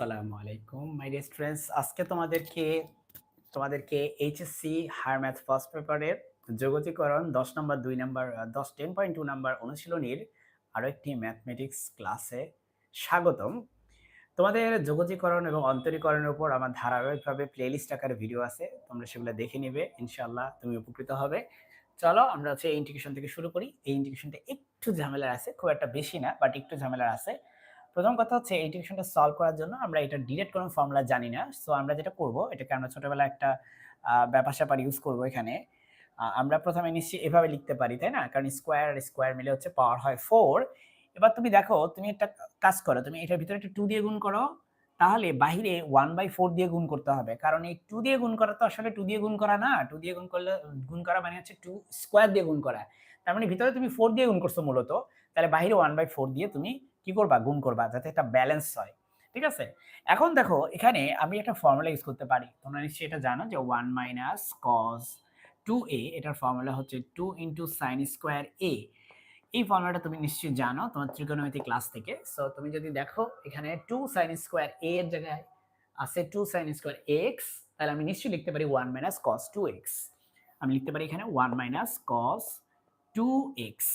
আসসালামু আলাইকুম my dear students আজকে তোমাদেরকে তোমাদেরকে এইচএসসি হায়ার ম্যাথ ফার্স্ট পেপারের যোগতিকরণ দশ নম্বর দুই নম্বর দশ টেন পয়েন্ট টু নাম্বার অনুশীলনীর আরও একটি ম্যাথমেটিক্স ক্লাসে স্বাগতম। তোমাদের যোগতিকরণ এবং অন্তরীকরণের উপর আমার ধারাবাহিকভাবে প্লেলিস্ট আকারে ভিডিও আছে, তোমরা সেগুলো দেখে নিবে ইনশাল্লাহ তুমি উপকৃত হবে। চলো আমরা হচ্ছে ইন্টিগ্রেশন থেকে শুরু করি। এই ইন্টিগ্রেশনটা একটু ঝামেলার আছে, খুব একটা বেশি না বাট একটু ঝামেলার আছে। প্রথম কথা হচ্ছে এই ইন্টিগ্রেশনটা সলভ করার জন্য আমরা এটা ডিরেক্ট কোনো ফর্মুলা জানি না। সো আমরা যেটা করব, এটাকে আমরা ছোটবেলায় একটা ব্যাপার স্যাপার ইউজ করব এখানে। আমরা প্রথমে নিশ্চয়ই এভাবে লিখতে পারি, তাই না? কারণ স্কোয়ার আর স্কোয়ার মিলে হচ্ছে পাওয়ার হয় ফোর এবার তুমি দেখো, তুমি একটা কাজ করো, তুমি এটার ভিতরে একটা টু দিয়ে গুণ করো, তাহলে বাহিরে ওয়ান বাই ফোর দিয়ে গুণ করতে হবে। কারণ এই টু দিয়ে গুণ করা তো আসলে টু দিয়ে গুণ করা না। টু দিয়ে গুণ করলে, গুণ করা মানে হচ্ছে টু স্কোয়ার দিয়ে গুণ করা। তার মানে ভিতরে তুমি ফোর দিয়ে গুণ করছ মূলত। তাহলে বাহিরে ওয়ান বাই ফোর দিয়ে তুমি কি করবা? গুণ করবা, যাতে একটা ব্যালেন্স হয়। ঠিক আছে? এখন দেখো, এখানে আমি একটা ফর্মুলা ইউজ করতে পারি। তোমরা নিশ্চয়ই এটা জানো যে one minus cos two A এটার ফর্মুলা হচ্ছে two into sine square A এই ফর্মুলাটা তুমি নিশ্চয়ই জানো, তোমার ত্রিকোণমিতি ক্লাস থেকে। সো তুমি যদি দেখো, এখানে টু সাইন স্কোয়ার এ এর জায়গায় আছে টু সাইন স্কোয়ার এক্স তাহলে আমি নিশ্চয়ই লিখতে পারি one minus cos two X আমি লিখতে পারি এখানে one minus cos two X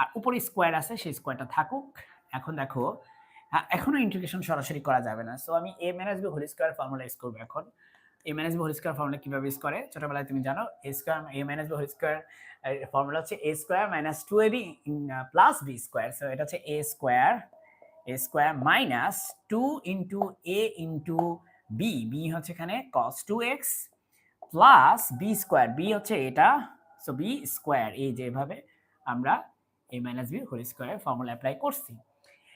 আর উপরে স্কোয়ার আছে, সেই স্কোয়ারটা থাকুক। এখন দেখো এখনও ইন্টিগ্রেশন সরাসরি করা যাবে না। সো আমি A minus B whole square formula use করব এখন। A minus B whole square formula কীভাবে ইউজ করে, ছোটবেলায় তুমি জানো A square A minus B whole square formula হচ্ছে A square minus two A B plus B square so এটা হচ্ছে A square A square minus two into A into B B হচ্ছে এখানে cos two X plus B square B হচ্ছে এটা so B square এই যেভাবে আমরা A minus B whole square formula apply করছি।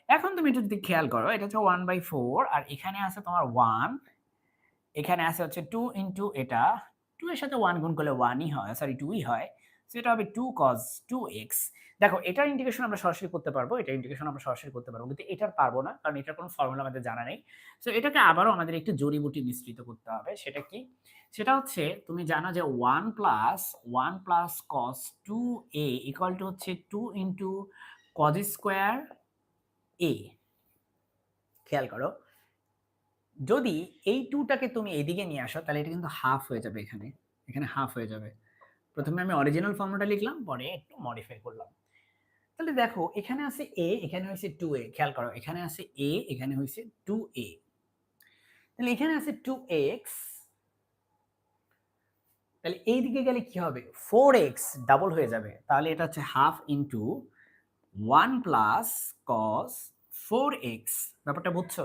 এখন তুমি একটু যদি খেয়াল করো, এটা হচ্ছে ওয়ান বাই ফোর আর এখানে আছে তোমার ওয়ান এখানে আছে হচ্ছে টু ইন্টু এটা টু এর সাথে ওয়ান গুণ করলে ওয়ানই হয় সরি টুই হয় সেটা হবে টু কজ টু এক্স দেখো, এটার ইন্টিগ্রেশন আমরা সরাসরি করতে পারব এটা ইন্টিগ্রেশন আমরা সরাসরি করতে পারব, কিন্তু এটার পারব না, কারণ এটার কোনো ফর্মুলা আমাদের জানা নেই। সো এটাকে আবারও আমাদের একটু জড়িবুটি মিশ্রিত করতে হবে, সেটা কি? সেটা হচ্ছে, তুমি জানো যে one plus one plus cos two A equal to হচ্ছে two into cos square A খেয়াল করো। যদি এই টুটাকে তুমি এদিকে নিয়ে আসো, তাহলে এটা কিন্তু হাফ হয়ে যাবে এখানে। এখানে হাফ হয়ে যাবে। প্রথমে আমি অরিজিনাল ফর্মুলাটা লিখলাম, পরে একটু মডিফাই করলাম। তাহলে দেখো, এখানে আছে এ এখানে হয়েছে টু এ খেয়াল করো, এখানে আছে এ এখানে হয়েছে টু এ তাহলে এখানে আছে টু এক্স তাহলে এই দিকে গেলে কি হবে? ফোর এক্স ডাবল হয়ে যাবে। তাহলে এটা হচ্ছে half into one plus cos four X, ব্যাপারটা বুঝছ?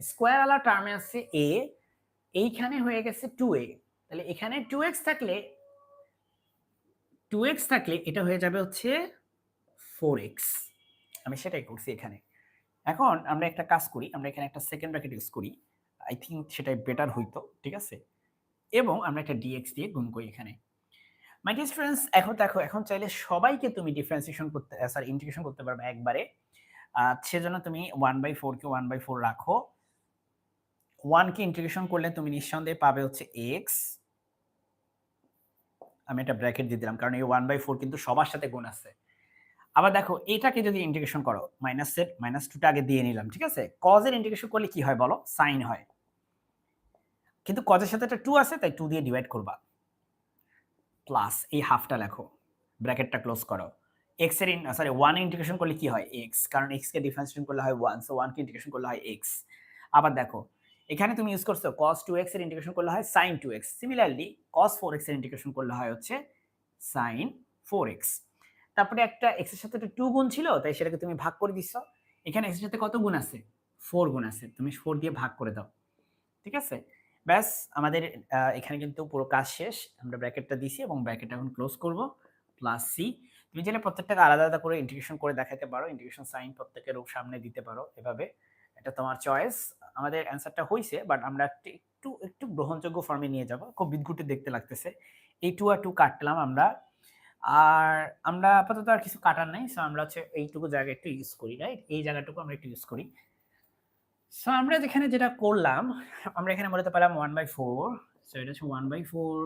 স্কোয়ার আলা টার্মে আছে এ এইখানে হয়ে গেছে টু এ তাহলে এখানে টু এক্স থাকলে, টু এক্স থাকলে এটা হয়ে যাবে হচ্ছে ফোর এক্স। আমি সেটাই করছি এখানে। এখন আমরা একটা কাজ করি, আমরা এখানে একটা সেকেন্ড ব্র্যাকেট ইউজ করি। আই থিঙ্ক সেটাই বেটার হইতো, ঠিক আছে? এবং আমরা একটা ডিএক্স দিয়ে গুণ করি এখানে। মাই ডিয়ার এখন দেখো, এখন চাইলে সবাইকে তুমি ডিফারেন্সিয়েশন করতে সরি ইন্টিগ্রেশন করতে পারবে একবারে। সেজন্য তুমি ওয়ান বাই ফোরকে ওয়ান বাই ফোর রাখো। ওয়ানকে ইন্টিগ্রেশন করলে তুমি নিঃসন্দেহে পাবে হচ্ছে এক্স আমি একটা ব্র্যাকেট দিয়ে দিলাম, কারণ এই ওয়ান বাই ফোর কিন্তু সবার সাথে গুণ আছে। আবার দেখো, এটাকে যদি ইন্টিগ্রেশন করো মাইনাসের মাইনাস টুটা আগে দিয়ে নিলাম, ঠিক আছে? কজের ইন্টিগ্রেশন করলে কি হয় বলো? সাইন হয়। কিন্তু কজের সাথে একটা টু আছে, তাই টু দিয়ে ডিভাইড করবা। প্লাস এই হাফটা লেখো ব্র্যাকেটটা ক্লোজ করো। এক্সের সরি ওয়ান ইন্টিগ্রেশন করলে কি হয়? এক্স কারণ এক্স কে ডিফারেন্সিয়েশন করলে হয় ওয়ান সো ওয়ানকে ইন্টিগ্রেশন করলে হয় এক্স আবার দেখো, এখানে তুমি ইউজ করছ cos টু এক্সের ইন্টিগ্রেশন করলে হয় sin two X similarly cos four এক্সের ইন্টিগ্রেশন করলে হয় হচ্ছে sin ফোর এক্স তারপরে একটা এক্সের সাথে টু গুণ ছিল, তাই সেটাকে তুমি ভাগ করে দিচ্ছ এখানে এক্সের সাথে কত গুণ আছে? ফোর গুণ আছে। তুমি ফোর দিয়ে ভাগ করে দাও। ঠিক আছে? ব্যাস, আমাদের এখানে কিন্তু পুরো কাজ শেষ। আমরা ব্র্যাকেটটা দিছি এবং ব্র্যাকেটটা এখন ক্লোজ করব প্লাস সি তুমি চাইলে প্রত্যেকটাকে আলাদা আলাদা করে ইন্টিগ্রেশন করে দেখাতে পারো। ইন্টিগ্রেশন সাইন প্রত্যেকের সামনে দিতে পারো এভাবে। এটা তোমার চয়েস আমাদের অ্যান্সারটা হয়েছে বাট আমরা একটু একটু গ্রহণযোগ্য ফর্মে নিয়ে যাব। খুব বিদঘুটে দেখতে লাগতেছে। এই টু আর টু কাটলাম আমরা। আর আমরা আপাতত আর কিছু কাটার নাই সো আমরা হচ্ছে এইটুকু জায়গা একটু ইউজ করি রাইট এই জায়গাটুকু আমরা একটু ইউজ করি। সো আমরা যেখানে যেটা করলাম, আমরা এখানে বলতে পারলাম ওয়ান বাই ফোর সো এটা হচ্ছে ওয়ান বাই ফোর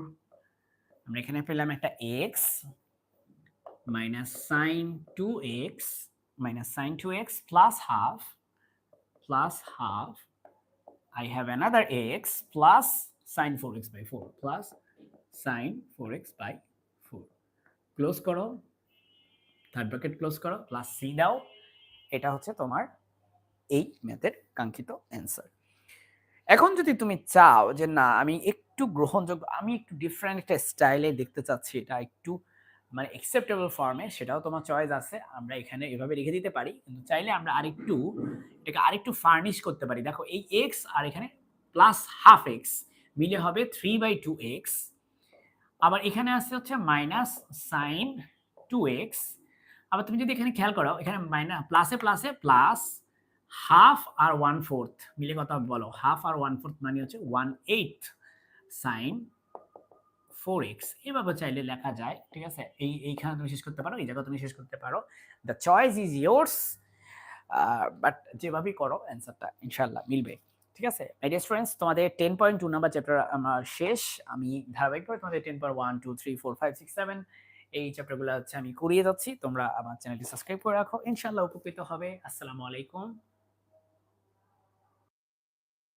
আমরা এখানে পেলাম একটা X minus sine two X minus sine two X plus half plus half I have another x plus sin 4x by 4 plus sin 4x by 4 close করো third bracket close করো plus C দাও। এটা হচ্ছে তোমার এই ম্যাথের কাঙ্ক্ষিত answer এখন যদি তুমি চাও যে না, আমি একটু গ্রহণযোগ্য, আমি একটু ডিফারেন্ট একটা স্টাইলে দেখতে চাচ্ছি, এটা একটু মানে অ্যাকসেপ্টেবল ফর্মে সেটাও তোমার চয়েস আছে, আমরা এখানে এভাবে রেখে দিতে পারি, কিন্তু চাইলে আমরা আরেকটু, এটাকে আরেকটু ফার্নিশ করতে পারি। দেখো এই এক্স আর এখানে প্লাস হাফ এক্স মিলে হবে থ্রি বাই টু এক্স আবার এখানে আসছে হচ্ছে মাইনাস সাইন টু এক্স আবার তুমি যদি এখানে খেয়াল করো, এখানে মাইনাস প্লাসে প্লাসে প্লাস হাফ আর ওয়ান ফোর্থ মিলে কথা বলো। হাফ আর ওয়ান ফোর্থ মানে হচ্ছে one eight sine four x এভাবে চাইলে লেখা যায়, ঠিক আছে? এই, এইখানে তুমি শেষ করতে পারো, এই জায়গা তুমি শেষ করতে পারো। The choice is yours but যেভাবেই করো অ্যান্সারটা ইনশাল্লাহ মিলবে, ঠিক আছে? মাই স্টুডেন্টস তোমাদের ten point two number chapter আমার শেষ। আমি ধারাবাহিকভাবে তোমাদের ten point one two three four five six seven এই চ্যাপ্টারগুলো হচ্ছে আমি করিয়ে যাচ্ছি। তোমরা আমার চ্যানেলটি সাবস্ক্রাইব করে রাখো। ইনশাল্লাহ উপকৃত হবে। আসসালামু আলাইকুম।